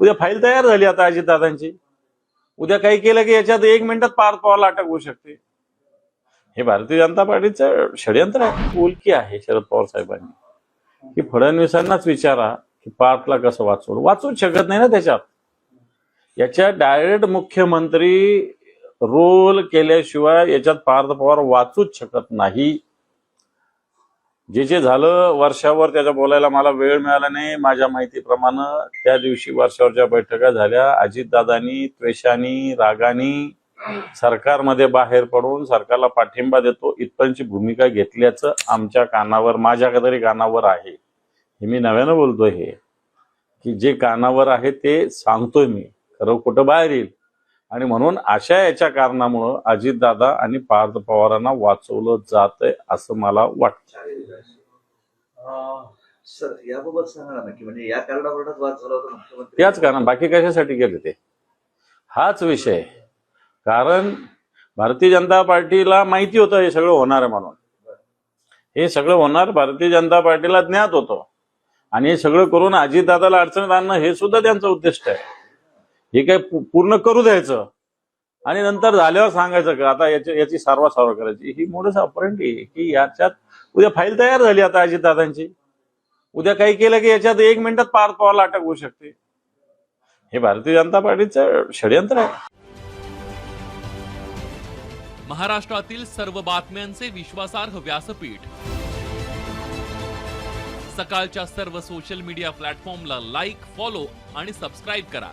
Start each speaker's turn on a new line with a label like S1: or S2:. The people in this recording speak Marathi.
S1: उद्या फाईल तयार झाली आता अजितदादांची. उद्या काही केलं की याच्यात एक मिनिटात पार पवारला अटक होऊ शकते. हे भारतीय जनता पार्टीचं षडयंत्र आहे. उलकी आहे शरद पवार साहेबांनी. की फडणवीसांनाच विचारा की पार्थला कसं वाचवलं वाचूच शकत नाही ना त्याच्यात. याच्यात डायरेक्ट मुख्यमंत्री रोल केल्याशिवाय याच्यात पार्थ पवार वाचूच शकत नाही. जे जे झालं वर्षावर त्याच्या बोलायला मला वेळ मिळाला नाही. माझ्या माहितीप्रमाणे त्या दिवशी वर्षावरच्या बैठका झाल्या अजितदादांनी त्वेषानी रागानी सरकारमध्ये बाहेर पडून सरकारला पाठिंबा देतो इथपर्यंतची भूमिका घेतल्याचं आमच्या कानावर माझ्या तरी कानावर आहे. हे मी नव्यानं बोलतोय हे. की जे कानावर आहे ते सांगतोय मी. खरं कुठं बाहेर येईल. आणि म्हणून अशा याच्या कारणामुळं अजितदादा आणि पार्थ पवारांना वाचवलं जातंय असं मला वाटतं.
S2: सर याबाबत सांगा ना की म्हणजे या कारणावरूनच वाद झाला होता मुख्यमंत्री.
S1: त्याच कारण बाकी कशासाठी केले ते? हाच विषय. कारण भारतीय जनता पार्टीला माहिती होतं हे सगळं होणार आहे म्हणून. हे सगळं होणार भारतीय जनता पार्टीला ज्ञात होतं. आणि हे सगळं करून अजितदादाला अडचणीत आणणं हे सुद्धा त्यांचं उद्दिष्ट आहे. हे काय पूर्ण करू द्यायचं. आणि नंतर झाल्यावर सांगायचं का आता याची याची सारवा सारवा करायची. ही मोडस अपरेंट आहे की याच्यात उद्या फाईल तयार झाली आता अजितदादांची. उद्या काही केलं की याच्यात एक मिनिटात पार पवाला अटक होऊ शकते. हे भारतीय जनता पार्टीचं षडयंत्र आहे.
S3: महाराष्ट्रातील सर्व बातम्यांचे विश्वासार्ह व्यासपीठ. सकाळच्या सर्व सोशल मीडिया प्लॅटफॉर्मला लाईक फॉलो आणि सबस्क्राईब करा.